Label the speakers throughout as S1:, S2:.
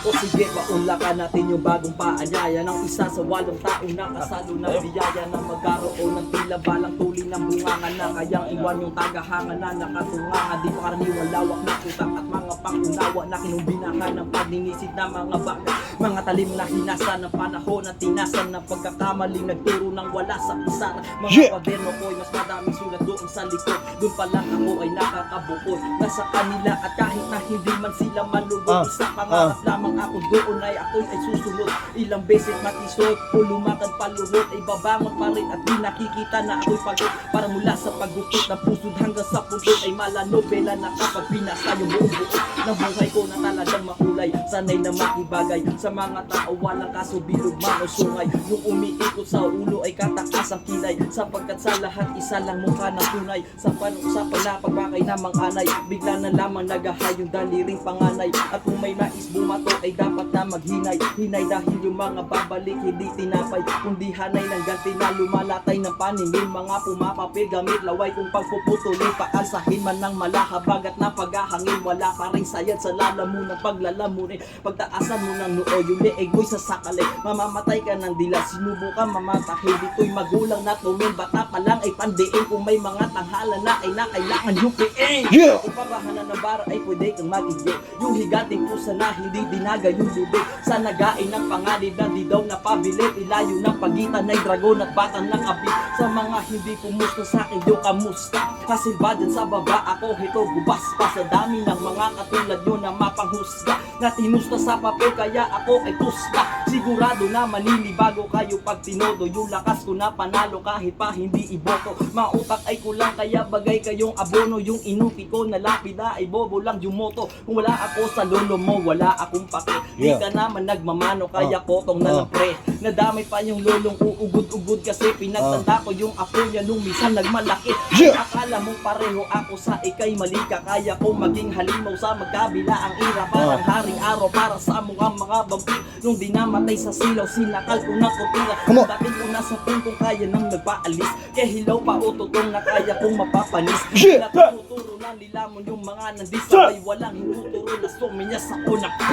S1: O sige, maunlakan natin yung bagong paanyaya Ng isa sa walong taong nakasalo ng biyaya Na magkaroon ng tila balang tuli ng bunganga na Kayang iwan yung tagahanga na nakatunganga Di pa karaniwang lawak na utak at mga pangunawa Na kinumbinahan ng pagninisid na mga bagay Mga talim na hinasa ng panahon at tinasan ng pagkakamaling Nagturo ng wala sa pisara Mga
S2: Yeah.
S1: kwaderno ko'y mas madaming sulat doon sa likod. Doon pa lang ako ay nakakabuod Nasa kanila at kahit na hindi man sila malugod
S2: Ah,
S1: Isa pangarap lamang ako doon ay ako'y ay susunod Ilang beses matisod o lumakad paluhod Ay babangon pa rin at di nakikita na ako'y pagod. Para mula sa pagupit ng pusod hanggang sa puntod Ay malanobela na kapag binasa yung buong buo Ng buhay ko na talagang makulay. Sanay na makibagay sa mga tao Walang kaso bilog man o sungay Yung umiikot sa ulo ay katakas ang kilay Sapagkat sa lahat isa lang mukha ng tunay. Sa panusapan na pagbakay na mga anay Bigla na lamang nagahay yung daliring panganay. At kung may nais bumato ay dapat na maghinay. Hinay dahil yung mga babalik hindi tinapay Kundi hanay ng ganti na lumalatay ng paningin. Mga pumapapil gamit laway kung pagpuputulin Paalsahin man ng malahabag at napaghahangin Wala pa rin sayad sa lalamunan paglalamunin Pagtaasan mo ng noo yung leeg mo'y sasakali Mamamatay ka ng dila sinubukan mamatahin Dito'y magulang na tumin bata pa lang ay pandiin. Kung may mga tanghala na ay na kailangan yupiin.
S2: Yeah!
S1: Kung parahanan ng bara ay pwede kang magiging Yung higating pusa na hindi dinaga yung bibig Sa nagain ng panganib na di daw napabilit Ilayo ng pagitan ay dragon at batang nakabit Sa mga hindi kumusta sa akin yung kamusta? Kasi ba sa baba ako ito gubas pa Sa dami ng mga katulad nyo na mapanghusga. Na tinusta sa papel kaya ako ay tusta Sigurado na maninibago kayo pag tinodo. Yung lakas ko na panalo kahit pa hindi iboto. Mautak ay kulang kaya bagay kayong abono. Yung inupi ko na lapida ay bobo lang yung moto. Kung wala ako sa lolo mo wala akong pake. Di
S2: Yeah.
S1: ka naman nagmamano kaya kotong na lang pre Nadamay pa yung lolong uugod-ugod kasi pinagtanda ko yung apo niya nung minsan nagmalaki.
S2: Yeah.
S1: Akala mo pareho ako sa ikay mali ka Kaya kong maging halimaw sa magkabila ang ira Parang haring araw para sa mga mga vampir Nung dinamatay sa silaw sinakal ko na kutila. Dati ko nasa puntong kaya nang nagpaalis Kaya hilaw pa ututong na kaya kong mapapanis
S2: Yeah.
S1: Natuturo na nilamon yung mga nandisabay. Walang hinuturo na suminya sa unang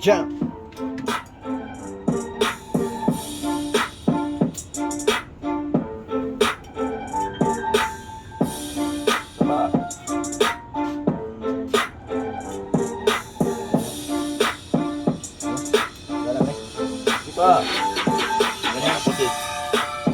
S2: Jump.
S3: Ito